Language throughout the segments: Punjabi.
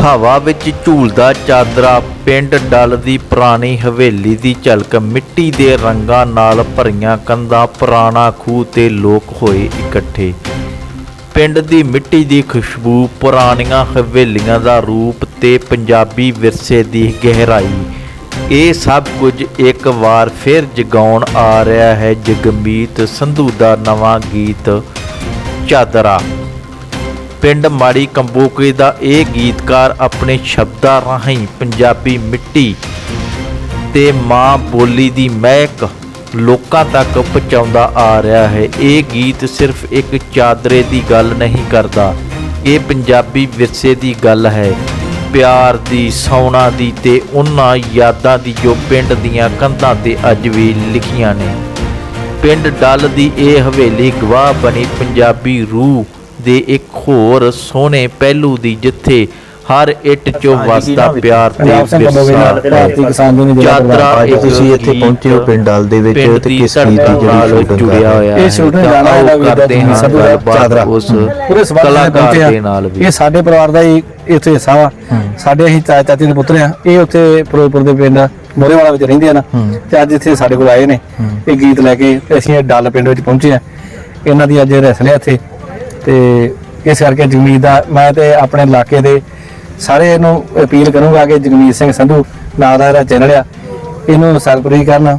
ਹਵਾ ਵਿੱਚ ਝੂਲਦਾ ਚਾਦਰਾ, ਪਿੰਡ ਡੱਲ ਦੀ ਪੁਰਾਣੀ ਹਵੇਲੀ ਦੀ ਝਲਕ, ਮਿੱਟੀ ਦੇ ਰੰਗਾਂ ਨਾਲ ਭਰੀਆਂ ਕੰਧਾਂ, ਪੁਰਾਣਾ ਖੂਹ ਤੇ ਲੋਕ ਹੋਏ ਇਕੱਠੇ। ਪਿੰਡ ਦੀ ਮਿੱਟੀ ਦੀ ਖੁਸ਼ਬੂ ਪੁਰਾਣੀਆਂ ਹਵੇਲੀਆਂ ਦਾ ਰੂਪ ਤੇ ਪੰਜਾਬੀ ਵਿਰਸੇ ਦੀ ਗਹਿਰਾਈ। ਇਹ ਸਭ ਕੁਝ ਇੱਕ ਵਾਰ ਫਿਰ ਜਗਾਉਣ ਆ ਰਿਹਾ ਹੈ ਜਗਮੀਤ ਸੰਧੂ ਦਾ ਨਵਾਂ ਗੀਤ, ਚਾਦਰਾ। ਪਿੰਡ ਮਾੜੀ ਕੰਬੋਕੇ ਦਾ ਇਹ ਗੀਤਕਾਰ ਆਪਣੇ ਸ਼ਬਦਾਂ ਰਾਹੀਂ ਪੰਜਾਬੀ ਮਿੱਟੀ ਤੇ ਮਾਂ ਬੋਲੀ ਦੀ ਮਹਿਕ ਲੋਕਾਂ ਤੱਕ ਪਹੁੰਚਾਉਂਦਾ ਆ ਰਿਹਾ ਹੈ। ਇਹ ਗੀਤ ਸਿਰਫ ਇੱਕ ਚਾਦਰੇ ਦੀ ਗੱਲ ਨਹੀਂ ਕਰਦਾ, ਇਹ ਪੰਜਾਬੀ ਵਿਰਸੇ ਦੀ ਗੱਲ ਹੈ। ਪਿਆਰ ਦੀ, ਸੌਣਾ ਦੀ ਤੇ ਉਹਨਾਂ ਯਾਦਾਂ ਦੀ ਜੋ ਪਿੰਡ ਦੀਆਂ ਕੰਧਾਂ ਤੇ ਅੱਜ ਵੀ ਲਿਖੀਆਂ ਨੇ। ਪਿੰਡ ਡੱਲ ਦੀ ਇਹ ਹਵੇਲੀ ਗਵਾਹ ਬਣੀ ਪੰਜਾਬੀ ਰੂਹ ਦੇ ਇੱਕ ਹੋਰ ਸੋਹਣੇ ਪਹਿਲੂ ਦੀ ਜਿੱਥੇ ਹਰ ਇੱਟ ਚੋਂ ਵਸਦਾ ਪਿਆਰ ਤੇ ਵਿਰਸਾ ਪ੍ਰਧਾਨ। ਇੱਕ ਤੁਸੀਂ ਇੱਥੇ ਪਹੁੰਚੇ ਹੋ ਪਿੰਡ ਡੱਲ ਦੇ ਵਿੱਚ ਤੇ ਕਿਸ ਦੀ ਜਿਹੜੀ ਜੁੜਿਆ ਹੋਇਆ ਇਹ ਹੈ। shooting ਤਾਂ ਗਾਣਾ ਇਹਦਾ ਵੀ ਕਰਦੇ ਹਾਂ ਸਭ ਚਾਦਰਾ। ਉਸ ਪੂਰੇ ਸਵਾਲ ਕਲਾਕਾਰ ਦੇ ਨਾਲ ਵੀ। ਇਹ ਸਾਡੇ ਪਰਿਵਾਰ ਦਾ ਹੀ ਇੱਥੇ ਹਿੱਸਾ ਵਾ। ਸਾਡੇ ਅਸੀਂ ਚਾਚਾ ਚਾਚੀ ਦੇ ਪੁੱਤਰ ਆ। ਇਹ ਉੱਥੇ ਫਿਰੋਜ਼ਪੁਰ ਦੇ ਪਿੰਡ ਮੋਰੇਵਾਲਾ ਵਿੱਚ ਰਹਿੰਦੇ ਆ ਨਾ। ਤੇ ਅੱਜ ਇੱਥੇ ਸਾਡੇ ਕੋਲ ਆਏ ਨੇ। ਇਹ ਗੀਤ ਲੈ ਕੇ ਅਸੀਂ ਇਹ ਡੱਲ ਪਿੰਡ ਵਿੱਚ ਪਹੁੰਚੇ ਆ। ਇਹਨਾਂ ਦੀ ਅੱਜ ਰੈਸਲ ਇੱਥੇ। ਤੇ ਇਸ ਕਰਕੇ ਜਗਮੀਤ ਦਾ ਮੈਂ ਤੇ ਆਪਣੇ ਇਲਾਕੇ ਦੇ ਸਾਰੇ ਨੂੰ ਅਪੀਲ ਕਰੂੰਗਾ ਕਿ ਜਗਮੀਤ ਸਿੰਘ ਸੰਧੂ ਨਾਂ ਦਾ ਜਿਹੜਾ ਚੈਨਲ ਆ, ਇਹਨੂੰ ਸਰਪ੍ਰਾਈਜ਼ ਕਰਨ,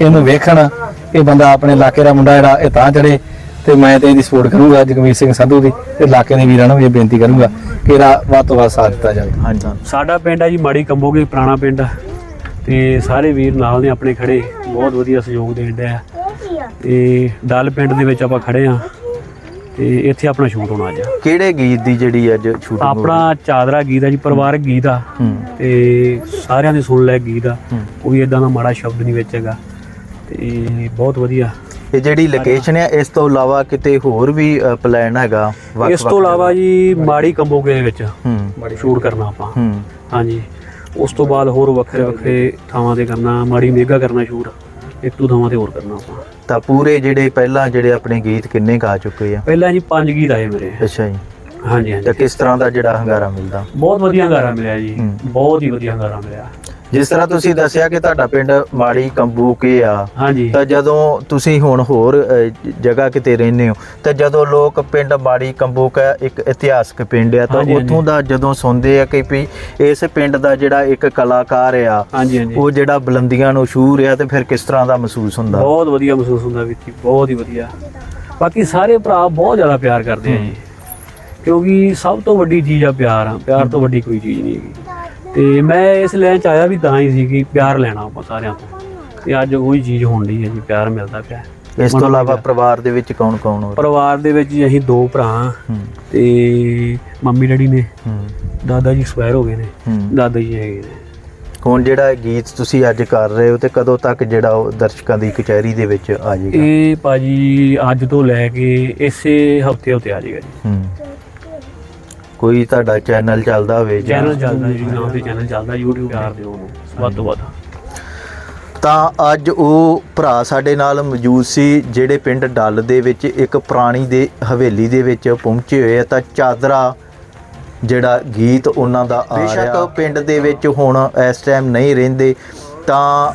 ਇਹਨੂੰ ਵੇਖਣ, ਇਹ ਬੰਦਾ ਆਪਣੇ ਇਲਾਕੇ ਦਾ ਮੁੰਡਾ ਜਿਹੜਾ, ਇਹ ਤਾਂ ਚੜੇ ਤੇ ਮੈਂ ਤੇ ਇਹਦੀ ਸਪੋਰਟ ਕਰੂੰਗਾ ਜਗਮੀਤ ਸਿੰਘ ਸੰਧੂ ਦੀ, ਤੇ ਇਲਾਕੇ ਦੇ ਵੀਰਾਂ ਨੂੰ ਵੀ ਇਹ ਬੇਨਤੀ ਕਰੂੰਗਾ ਕਿ ਇਹਦਾ ਵੱਧ ਤੋਂ ਵੱਧ ਸਾਥ ਦਿੱਤਾ ਜਾਵੇ। ਹਾਂਜੀ ਸਾਡਾ ਪਿੰਡ ਹੈ ਜੀ ਮਾੜੀ ਕੰਬੋਗੇ ਪੁਰਾਣਾ ਪਿੰਡ ਆ, ਤੇ ਸਾਰੇ ਵੀਰ ਨਾਲ ਨੇ ਆਪਣੇ ਖੜੇ, ਬਹੁਤ ਵਧੀਆ ਸਹਿਯੋਗ ਦੇਣ ਡਿਆ। ਤੇ ਡੱਲ ਪਿੰਡ ਦੇ ਵਿੱਚ ਆਪਾਂ ਖੜੇ ਆ। ਤੇ ਇੱਥੇ ਆਪਣਾ ਸ਼ੂਟ ਹੋਣਾ ਅੱਜ। ਕਿਹੜੇ ਗੀਤ ਦੀ ਜਿਹੜੀ ਅੱਜ ਸ਼ੂਟਿੰਗ ਆਪਣਾ ਚਾਦਰਾ ਗੀਤ ਹੈ ਜੀ ਪਰਿਵਾਰਕ ਗੀਤ ਆ। ਤੇ ਸਾਰਿਆਂ ਦੇ ਸੁਣ ਲੈ ਗੀਤ ਆ। ਕੋਈ ਇਦਾਂ ਦਾ ਮਾੜਾ ਸ਼ਬਦ ਨਹੀਂ ਵਿੱਚ ਹੈਗਾ। ਤੇ ਬਹੁਤ ਵਧੀਆ। ਇਹ ਜਿਹੜੀ ਲੋਕੇਸ਼ਨ ਹੈ ਇਸ ਤੋਂ ਇਲਾਵਾ ਕਿਤੇ ਹੋਰ ਵੀ ਪਲਾਨ ਹੈਗਾ? ਇਸ ਤੋਂ ਇਲਾਵਾ ਜੀ ਮਾੜੀ ਕੰਬੋਗੇ ਦੇ ਵਿੱਚ ਸ਼ੂਟ ਕਰਨਾ ਆਪਾਂ। ਹਾਂਜੀ। ਉਸ ਤੋਂ ਬਾਅਦ ਹੋਰ ਵੱਖਰੇ ਵੱਖਰੇ ਥਾਵਾਂ ਤੇ ਕਰਨਾ ਮਾੜੀ ਮੇਗਾ ਕਰਨਾ ਸ਼ੂਟ ਇੱਕ ਦੋ ਥਾਵਾਂ ਤੇ ਹੋਰ ਕਰਨਾ ਆਪਾਂ। ਤਾਂ ਪੂਰੇ ਜਿਹੜੇ ਪਹਿਲਾਂ ਜਿਹੜੇ ਆਪਣੇ ਗੀਤ ਕਿੰਨੇ ਗਾ ਚੁੱਕੇ ਆ? ਪਹਿਲਾਂ ਜੀ ਪੰਜ ਗੀਤ ਆਏ ਮੇਰੇ। ਅੱਛਾ ਜੀ। ਹਾਂਜੀ ਹਾਂਜੀ। ਤਾਂ ਕਿਸ ਤਰ੍ਹਾਂ ਦਾ ਜਿਹੜਾ ਹੰਗਾਰਾ ਮਿਲਦਾ? ਬਹੁਤ ਵਧੀਆ ਹੰਗਾਰਾ ਮਿਲਿਆ ਜੀ। ਹੂੰ। ਬਹੁਤ ਹੀ ਵਧੀਆ ਹੰਗਾਰਾ ਮਿਲਿਆ। ਜਿਸ ਤਰ੍ਹਾਂ ਤੁਸੀਂ ਦੱਸਿਆ ਕਿ ਤੁਹਾਡਾ ਪਿੰਡ ਮਾੜੀ ਕੰਬੂਕੇ ਆ ਹਾਂਜੀ। ਤਾਂ ਜਦੋਂ ਤੁਸੀਂ ਹੁਣ ਹੋਰ ਜਗ੍ਹਾ ਕਿਤੇ ਰਹਿੰਦੇ ਹੋ ਤਾਂ ਜਦੋਂ ਲੋਕ ਪਿੰਡ ਮਾੜੀ ਕੰਬੂਕਾ ਇੱਕ ਇਤਿਹਾਸਕ ਪਿੰਡ ਆ ਤਾਂ। ਉੱਥੋਂ ਦਾ ਜਦੋਂ ਸੁਣਦੇ ਆ ਕਿ ਵੀ ਇਸ ਪਿੰਡ ਦਾ ਜਿਹੜਾ ਇੱਕ ਕਲਾਕਾਰ ਆ ਉਹ ਜਿਹੜਾ ਬੁਲੰਦੀਆਂ ਨੂੰ ਛੂਹ ਰਿਹਾ ਤੇ ਫਿਰ ਕਿਸ ਤਰ੍ਹਾਂ ਦਾ ਮਹਿਸੂਸ ਹੁੰਦਾ? ਬਹੁਤ ਵਧੀਆ ਮਹਿਸੂਸ ਹੁੰਦਾ ਜੀ ਬਹੁਤ ਹੀ ਵਧੀਆ। ਬਾਕੀ ਸਾਰੇ ਭਰਾ ਬਹੁਤ ਜ਼ਿਆਦਾ ਪਿਆਰ ਕਰਦੇ ਆ ਜੀ। ਕਿਉਂਕਿ ਸਭ ਤੋਂ ਵੱਡੀ ਚੀਜ਼ ਆ ਪਿਆਰ ਆ ਪਿਆਰ ਤੋਂ ਵੱਡੀ ਕੋਈ ਚੀਜ਼ ਨਹੀਂ ਹੈਗੀ। ਤੇ ਮੈਂ ਇਸ ਲਾਈਨ ਚ ਆਇਆ ਵੀ ਤਾਂ ਹੀ ਸੀ ਕਿ ਪਿਆਰ ਲੈਣਾ ਆਪਾਂ ਸਾਰਿਆਂ ਤੋਂ। ਤੇ ਅੱਜ ਉਹੀ ਚੀਜ਼ ਹੋਣ ਡਈ ਹੈ ਜੀ ਪਿਆਰ ਮਿਲਦਾ ਪਿਆ। ਇਸ ਤੋਂ ਇਲਾਵਾ ਪਰਿਵਾਰ ਦੇ ਵਿੱਚ ਕੌਣ ਕੌਣ ਹੋਰ? ਪਰਿਵਾਰ ਦੇ ਵਿੱਚ ਜੀ ਅਸੀਂ ਦੋ ਭਰਾ। ਤੇ ਮੰਮੀ ਡੈਡੀ ਨੇ ਦਾਦਾ ਜੀ ਸਵੈਰ ਹੋ ਗਏ ਨੇ। ਦਾਦਾ ਜੀ ਹੈਗੇ ਨੇ। ਹੁਣ ਜਿਹੜਾ ਗੀਤ ਤੁਸੀਂ ਅੱਜ ਕਰ ਰਹੇ ਹੋ ਤੇ ਕਦੋਂ ਤੱਕ ਜਿਹੜਾ ਉਹ ਦਰਸ਼ਕਾਂ ਦੀ ਕਚਹਿਰੀ ਦੇ ਵਿੱਚ ਆ ਜਾਏਗਾ? ਇਹ ਭਾਜੀ ਅੱਜ ਤੋਂ ਲੈ ਕੇ ਇਸੇ ਹਫ਼ਤੇ ਉੱਤੇ ਆ ਜਾਏਗਾ ਜੀ। ਹੂੰ। ਕੋਈ ਤੁਹਾਡਾ ਚੈਨਲ ਚੱਲਦਾ ਹੋਵੇ ਜਾਂ- ਚੈਨਲ ਚੱਲਦਾ ਜੀ ਨਾਮ ਤੇ ਚੈਨਲ ਚੱਲਦਾ YouTube ਪਿਆਰ ਦਿਓ ਉਹਨੂੰ ਵੱਧ ਤੋਂ ਵੱਧ। ਤਾਂ ਅੱਜ ਉਹ ਭਰਾ ਸਾਡੇ ਨਾਲ ਮੌਜੂਦ ਸੀ ਜਿਹੜੇ ਪਿੰਡ ਡੱਲ ਦੇ ਵਿੱਚ ਇੱਕ ਪੁਰਾਣੀ ਦੇ ਹਵੇਲੀ ਦੇ ਵਿੱਚ ਪਹੁੰਚੇ ਹੋਏ ਆ। ਤਾਂ ਚਾਦਰਾ ਜਿਹੜਾ ਗੀਤ ਉਹਨਾਂ ਦਾ ਆ ਰਿਹਾ। ਬੇਸ਼ੱਕ ਪਿੰਡ ਦੇ ਵਿੱਚ ਹੁਣ ਇਸ ਟਾਈਮ ਨਹੀਂ ਰਹਿੰਦੇ। ਤਾਂ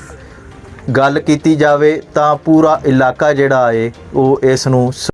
ਗੱਲ ਕੀਤੀ ਜਾਵੇ ਤਾਂ ਪੂਰਾ ਇਲਾਕਾ ਜਿਹੜਾ ਏ ਉਹ ਇਸ ਨੂੰ